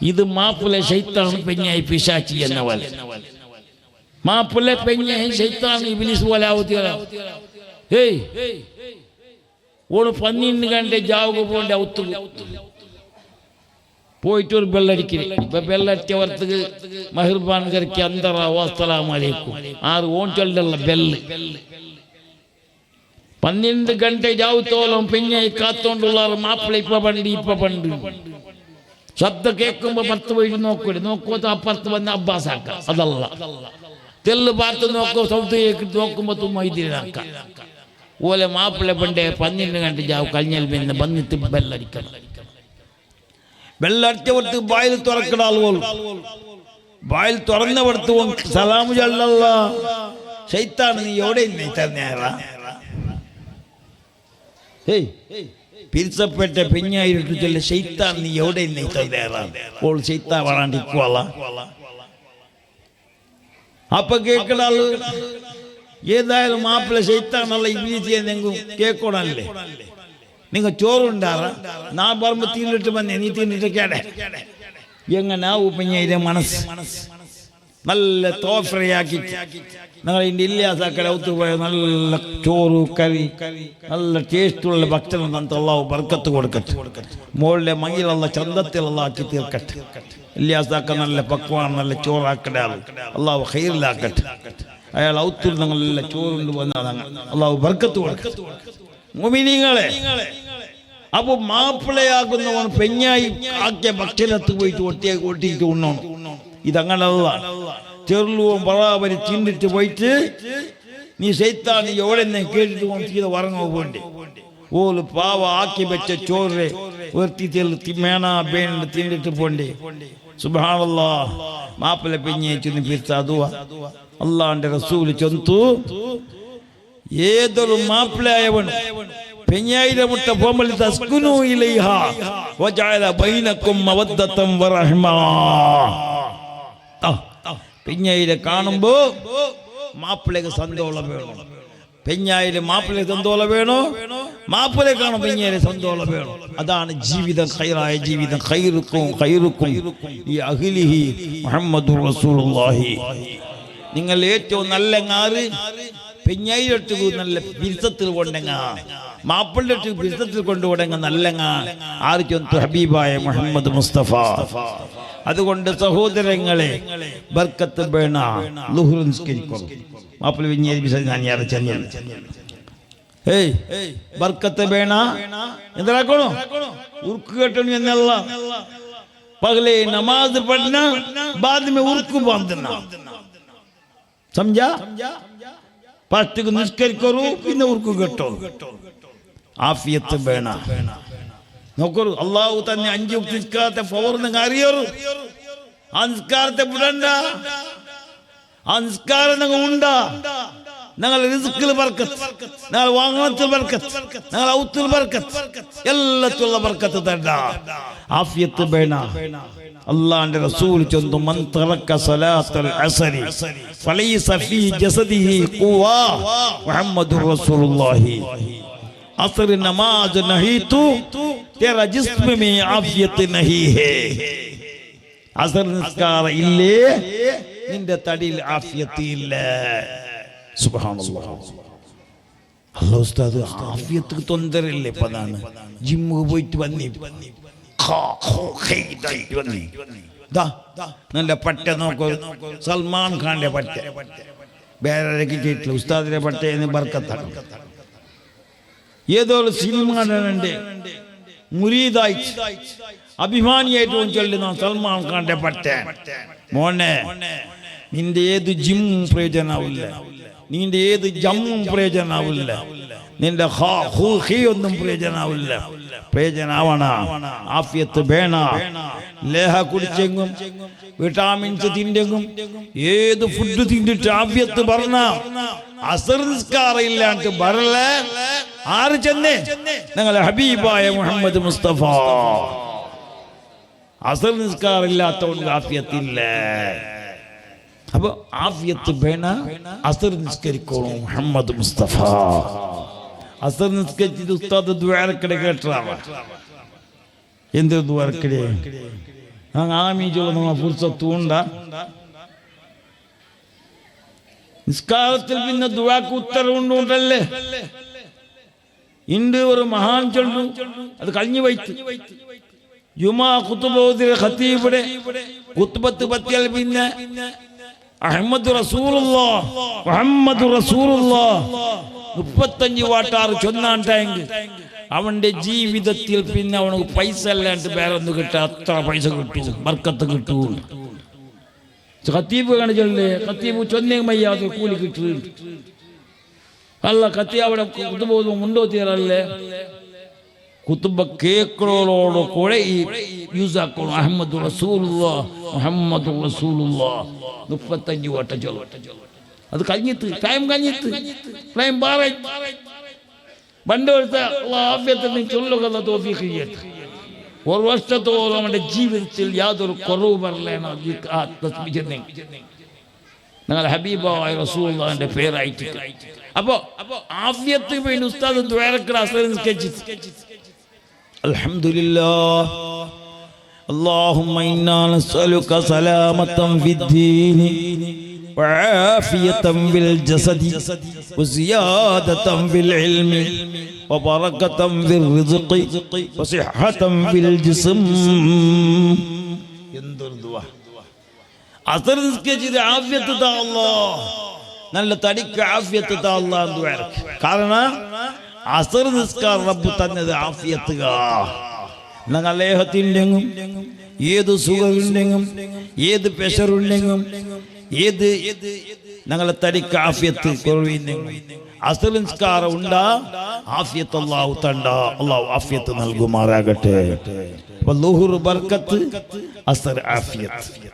ഇത് മാപ്പിള ശൈത്താണ് പെഞ്ഞായി പിശാച്ചി എന്ന പോലെ മാപ്പിള പെഞ്ഞായി ശൈത്താണ് ഇബിലിസ് പോലെ ആവുത്തിയല്ല ഏയ് ഓൾ പന്നിന് കണ്ട് ജാവുക പോണ്ട ഒത്തു പോയിട്ട് ഒരു ബെല്ലടിക്കൽ ഇപ്പൊ ബെല്ലടിച്ചവർക്ക് മഹിർബാൻ കറിക്ക് അന്തറ അസ്സലാമലൈക്കും ആറ് ഓൺ ചൊല്ലുള്ള ബെല്ല്. പന്നിരണ്ട് ഗണ്ട ജാവുത്തോളം പെഞ്ഞായി കാത്തോണ്ടുള്ള മാപ്പിള ഇപ്പൊ പണ്ട് ഇപ്പൊ പണ്ട്. ശബ്ദം കേൾക്കുമ്പോൾ പത്ത് വഴി നോക്കൂല. നോക്കുമ്പോൾ അപ്പുറത്ത് വന്ന് അബ്ബാസാക്ക അതല്ല. തെല്ല് പാർത്ത് നോക്കുമ്പോൾ സൗത്ത് കേൾക്കിട്ട് നോക്കുമ്പോ തുമ്മ ഇതിലാക്ക ഓലെ മാപ്പിള പണ്ടേ പന്ത്രണ്ട് ഗಂಟೆ ജാവ് കഴിഞ്ഞാൽ പിന്നെ വന്നിട്ട് ബെല്ലടിക്കണം. ബെല്ലടിച്ചവർക്ക് ബായിൽ തുറക്കണ ആളുകൾ. ബായിൽ തുറന്നവർക്ക് സലാമു ചല്ല ശൈത്താണ് നീ എവിടെ നേരാ ഏയ് പിരിച്ചപ്പെട്ട പെഞ്ഞായിട്ട് ചൊല്ല ശൈത്താൻ നീ എവിടെ നേരാ? ഓൾ ശൈത്താ വരാണ്ടിക്കുവല്ല അപ്പൊ കേൾക്കണ ആൾ ഏതായാലും മാപ്പിള ശൈത്താണല്ല ഇംഗ്ലീഷ് എന്തെങ്കിലും കേൾക്കണല്ലേ നിങ്ങൾ ചോറുണ്ടാറ? നാ പറമ്പ് തിന്നിട്ട് വന്നേ നീ തിന്നിട്ട് കേടെ എങ്ങനെ ഉപ്പഞ്ഞ മനസ്സ്? നല്ല തോഫ്രയാക്കി ഞങ്ങൾ ഇതിന്റെ ഇല്ലാസാക്കളെ ഒത്തു പോയ നല്ല ചോറ് കറി നല്ല ടേസ്റ്റുള്ള ഭക്ഷണം തന്നിട്ട് അള്ളാഹു ബർക്കത്ത് കൊടുക്കട്ടെ. മോളിലെ മങ്ങിലുള്ള ചന്തത്തിലുള്ള ആക്കി തീർക്കട്ടെ. ഇല്ലാസാക്ക നല്ല പക്വാണ് നല്ല ചോറാക്കട അള്ളാഹു ഹൈറിലാക്കട്ടെ അയാൾ ഔത്തിൽ നല്ല ചോറുണ്ട് വന്നതാണ് അള്ളാഹു ബർക്കത്ത് കൊടുക്കട്ടെ. അപ്പൊ മാപ്പിളയാകുന്നവൻ പെഞ്ഞായി ആക്കിയ ഭക്ഷണത്ത് പോയിട്ട് ഒട്ടിയ ഒട്ടിയിട്ട് ഉണ്ണണം ഇതങ്ങനല്ല ചെറുവും പറാവരി ചിന്തിട്ട് പോയിട്ട് നീ സൈത്താൻ നീ എവിടെ നിന്ന് കേട്ടിട്ട് ചെയ്ത് വറങ്ങോ പോണ്ടി. ഓൽ പാവ ആക്കി വെച്ച ചോറ് ഉയർത്തി തെല്ലി മേണ ബേണ്ട് തിന്നിട്ട് പോണ്ടി. സുബാനല്ലാ മാപ്പിള പെഞ്ഞെ ചെന്ന് പിരിച്ച അതുവാ അള്ളാന്റെ റസൂൽ ചൊന്തു ഏതൊരു മാപ്പിളയായവനും പെഞ്ഞായിരം മുട്ട പോകുമ്പോൾ തസ്കുനു ഇലൈഹ. വജഅല ബൈനക്കും മവദ്ദത്തം വറഹ്മ. പെഞ്ഞായിരെ കാണുമ്പോ മാപ്പിളക്ക് സന്തോളം വേണം. പെഞ്ഞായിൽ മാപ്പിളക്ക് സന്തോളം വേണോ? മാപ്പിളെ കാണും പെഞ്ഞായിൽ സന്തോളം വേണം. അതാണ് ജീവിതം ഖൈറായ ജീവിതം. ഖൈറുക്കും ഖൈറുക്കും ഈ അഖിലിഹി മുഹമ്മദ് റസൂലുള്ളാഹി. നിങ്ങൾ ഏറ്റവും നല്ല ങ്ങാറ് പെഞ്ഞായിരട്ട് നല്ല ബിരുദത്തിൽ കൊണ്ടെങ്ങ മാപ്പിളിട്ട് ബിരുദത്തിൽ കൊണ്ടുപോടെങ്ങ നല്ലങ്ങ ആർക്കൊന്തു ഹബീബായ മുഹമ്മദ് മുസ്തഫ അതുകൊണ്ട് സഹോദരങ്ങളെ ബർക്കത്ത് വേണ ലുഹുർ നിസ്കരിക്കും മാപ്പിള വിഞ്ഞേരി ബിസ ഞാൻ ഞാൻ ചെന്നു ഏയ് ബർക്കത്ത് വേണ എന്താക്കണോ ഉർക്ക് കെട്ടണു എന്നല്ല പകലെ നമാസ് പഠന बाद में ഉർക്ക് ബാന്ധന समझा ഫസ്റ്റ് നിഷ്കരിക്കൂ പിന്നെ ഓർക്കും കേട്ടോ. ആഫിയത്ത് വേണ. നോക്കൂ അള്ളാഹു തന്നെ അഞ്ചു നിസ്കാരത്തെ നിങ്ങൾ അറിയറു ആ നിസ്കാരത്തെ വിടണ്ട. ആ നിസ്കാരം നിങ്ങൾ ഉണ്ടാ. ഞങ്ങൾ റിസ്കിൽ ബർക്കത്ത് ഞങ്ങൾ വാഹനത്തിൽ ബർക്കത്ത് ഞങ്ങൾ ഔത്തിൽ ബർക്കത്ത് എല്ലാത്തുള്ള ബർക്കത്ത് തന്ന ആഫിയത്ത് ബേണ അള്ളാന്റെ റസൂൽ ചൊന്തു മൻ തറക്ക സലാത്തൽ അസരി ഫലൈസ ഫീ ജസദിഹി ഖുവ മുഹമ്മദുർ റസൂലുള്ളാഹി. അസർ നമാസ് നഹീതു തേരാ ജിസ്മ മേ ആഫിയത്ത് നഹീ ഹേ അസർ നിസ്കാരം ഇല്ലേ? നിന്റെ തടിയിൽ ആഫിയത്ത് ഇല്ല. അല്ല ഉസ്താദ് ആഫിയത്ത് തൊന്തരല്ലേ പതാണ് അതാണ്. പോയിട്ട് വന്നി. നല്ല പട്ട നോക്കൂ. സൽമാൻ ഖാന്റെ പട്ട. വേറെ കിട്ടിയിട്ടില്ല ഉസ്താദിന്റെ പട്ട എന്ന് ബർക്കത്താണ്. ഏതോ ഒരു സിനിമ കണ്ടുണ്ട് മുരീദായി അഭിമാനിയായിട്ട് ചൊല്ലുന്ന സൽമാൻ ഖാന്റെ പട്ട. മോനെ നിന്റെ ഏത് ജിം പ്രയോജനാവില്ല. നിന്റെ ഏത് ജമ്മും പ്രയോജനാവില്ല. നിന്റെ ഒന്നും പ്രയോജനാവില്ല. പ്രയോജനാവണ. ആഫിയത്ത് വേണ. ലേഹ കുടിച്ചെങ്കും വിറ്റാമിൻസ് തിണ്ടെങ്കും ഏത് ഫുഡ് തിന്നിട്ട് ആഫിയത്ത് പറഞ്ഞ അസർ നിസ്കാരം ഇല്ലാണ്ട് ബറല ആര് ചെന്നേ? ഞങ്ങളെ ഹബീബായ മുഹമ്മദ് മുസ്തഫ. അസർ നിസ്കാരം ഇല്ലാത്തവർക്ക് അപ്പോൾ ആഫിയത്ത് വേണ അസർ നിസ്കരിക്കോളൂ മുഹമ്മദ് മുസ്തഫ. അസർ നിസ്കരിച്ചിട്ട് ഉസ്താദ് ദ്വാരക്കട കേട്ടാവാ എന്ത് ദ്വാരക്കടേ? ആമീജുള്ള നമ്മൾ ഫുർസത്തുണ്ട നിസ്കാരത്തിൽ പിന്നെ ദുവാക്ക് ഉത്തരവുണ്ട് ഉണ്ടല്ലേ? ഇണ്ട് ഒരു മഹാൻ ചൊല്ലു. അത് കഴിഞ്ഞു വൈത്ത് ജുമാ കുത്തുബോധി ഖത്തീബിടെ കുത്തുബത്ത് പറ്റിയാൽ പിന്നെ അഹമ്മദ് റസൂലുള്ള മുഹമ്മദ് റസൂലുള്ള. മുപ്പത്തഞ്ച് വാട്ടാറ് ടാങ്ക് അവന്റെ ജീവിതത്തിൽ പിന്നെ അവനക്ക് പൈസ അല്ലാണ്ട് വേറെ ഒന്ന് കിട്ടുക അത്ര പൈസ കിട്ടൂ. ബർക്കത്ത് കിട്ടൂ. ഖത്തീബ് കാണിച്ചല്ലേ ഖത്തീബ് ചൊന്നേ മയ്യാതെ കൂലി കിട്ടുന്നുണ്ട് അല്ല കത്തി അവിടെ കുത്തുപോകുമ്പോൾ മുണ്ടോ തീരല്ലേ? കുത്തുമ്പോ കേക്കളോടൊക്കെ ഈ യൂസ് ആക്കണം അഹമ്മദ് റസൂലുള്ള മുഹമ്മദ് റസൂലുള്ള. മുപ്പത്തഞ്ച് വട്ടം ചൊല്ലും. അത് കഴിഞ്ഞിട്ട് ടൈം കഴിഞ്ഞിട്ട് ടൈം പാറ പണ്ട് ആഭ്യത്തിന് ചൊല്ലുക തോഫീക്ക് ചെയ്യട്ടെ. ഒരു വർഷത്തോളം അവന്റെ ജീവിതത്തിൽ യാതൊരു കുറവ് പറയലാണ് നിങ്ങൾ ഹബീബായ റസൂലിന്റെ പേരായിട്ട്. അപ്പോ ആദ്യത്തെ വേണ്ടി ഉസ്താദ് ദ്വാരക്കട അൽഹംദുലില്ലാ اللهم إنا نسألك سلامة في الدين وعافية في الجسد وزيادة في العلم وبركة في الرزق وصحة في الجسم ينظر دعاء അസർ നിസ്കരിച്ചത് ആഫ്യത്ത് താ അല്ലാ നല്ല തടിക്ക് ആഫ്യത്ത് താ അല്ലാ എന്ന് വേണം കാരണം അസർ നിസ്കാർ റബ്ബ് തന്നത് ആഫ്യത്തുക നിങ്ങൾ ലേഹത്തിന്റെങ്ങും ഏത് സുഖമുണ്ടെങ്കിലും ഏത് പ്രഷറുണ്ടെങ്കിലും ഏത് ഞങ്ങളെ തടിക്ക് ആഫിയത്ത് കുറവിണ്ടെങ്കിലും അസർ നിസ്കാരം ഉണ്ടാ ആഫ്യത്ത് അള്ളാഹു തണ്ട. അള്ളാഹു ആഫ്യത്ത് നൽകുമാറാകട്ടെ. അപ്പൊ ലുഹുർ ബർക്കത്ത് അസർ ആഫിയത്ത്.